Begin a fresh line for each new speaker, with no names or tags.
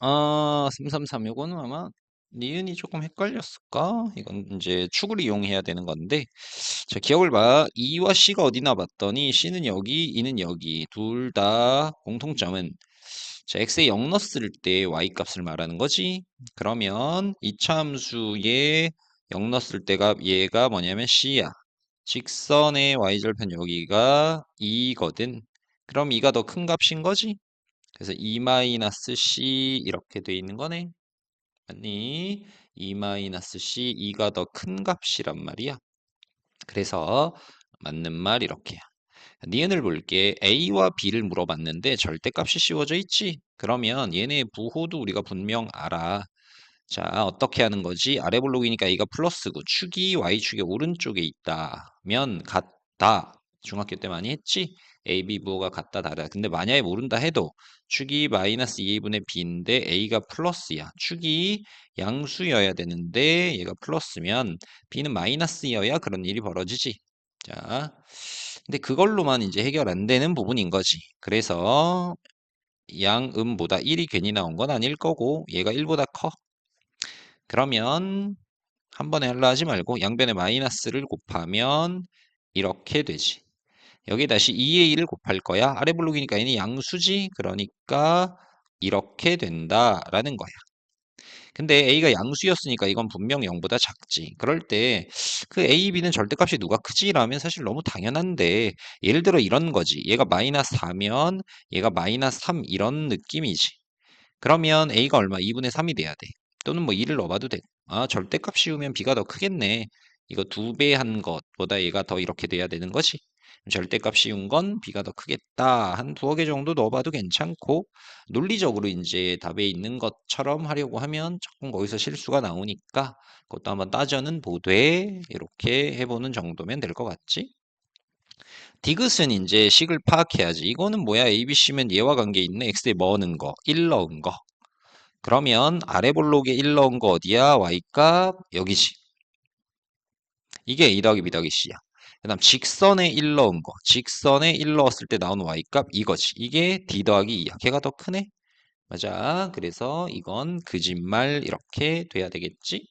어, 333 요거는 아마 니은이 조금 헷갈렸을까? 이건 이제 축을 이용해야 되는 건데 자 기억을 봐. E와 C가 어디나 봤더니 C는 여기 E는 여기. 둘 다 공통점은 자 x에 0 넣었을 때 y 값을 말하는 거지. 그러면 이차함수에 0 넣었을 때가 얘가 뭐냐면 C야. 직선의 y절편 여기가 2거든. 그럼 2가 더 큰 값인 거지 그래서 2-c 이렇게 돼 있는 거네. 맞니? 2-c 2가 더 큰 값이란 말이야. 그래서 맞는 말 이렇게야. 니은을 볼게. A와 B를 물어봤는데 절대값이 씌워져 있지? 그러면 얘네 부호도 우리가 분명 알아. 자, 어떻게 하는 거지? 아래 블록이니까 A가 플러스고 축이 Y축의 오른쪽에 있다면 같다. 중학교 때 많이 했지? A, B 부호가 같다 다르다. 근데 만약에 모른다 해도 축이 마이너스 2A분의 B인데 A가 플러스야. 축이 양수여야 되는데 얘가 플러스면 B는 마이너스여야 그런 일이 벌어지지. 자, 근데 그걸로만 이제 해결 안 되는 부분인 거지. 그래서 양음보다 1이 괜히 나온 건 아닐 거고 얘가 1보다 커. 그러면 한 번에 하려 하지 말고 양변에 마이너스를 곱하면 이렇게 되지. 여기 다시 2의 1을 곱할 거야. 아래 블록이니까 얘는 양수지. 그러니까 이렇게 된다라는 거야. 근데 a가 양수였으니까 이건 분명 0보다 작지. 그럴 때 그 a, b는 절대값이 누가 크지라면 사실 너무 당연한데 예를 들어 이런 거지. 얘가 마이너스 4면 얘가 마이너스 3 이런 느낌이지. 그러면 a가 얼마? 2분의 3이 돼야 돼. 또는 뭐 2를 넣어봐도 돼. 아 절대값 씌우면 b가 더 크겠네. 이거 두 배 한 것보다 얘가 더 이렇게 돼야 되는 거지. 절대값 씌운 건 b가 더 크겠다. 한 두어 개 정도 넣어봐도 괜찮고 논리적으로 이제 답에 있는 것처럼 하려고 하면 조금 거기서 실수가 나오니까 그것도 한번 따져는 보되 이렇게 해보는 정도면 될 것 같지? 디귿은 이제 식을 파악해야지. 이거는 뭐야? ABC면 얘와 관계 있는 x에 뭐 넣은 거? 1 넣은 거. 그러면 아래 볼록에 1 넣은 거 어디야? y값 여기지. 이게 a 더하기 b 더하기 c야. 그 다음 직선에 1 넣은 거. 직선에 1 넣었을 때 나오는 y값 이거지. 이게 d 더하기 2야. 걔가 더 크네? 맞아. 그래서 이건 거짓말 이렇게 돼야 되겠지?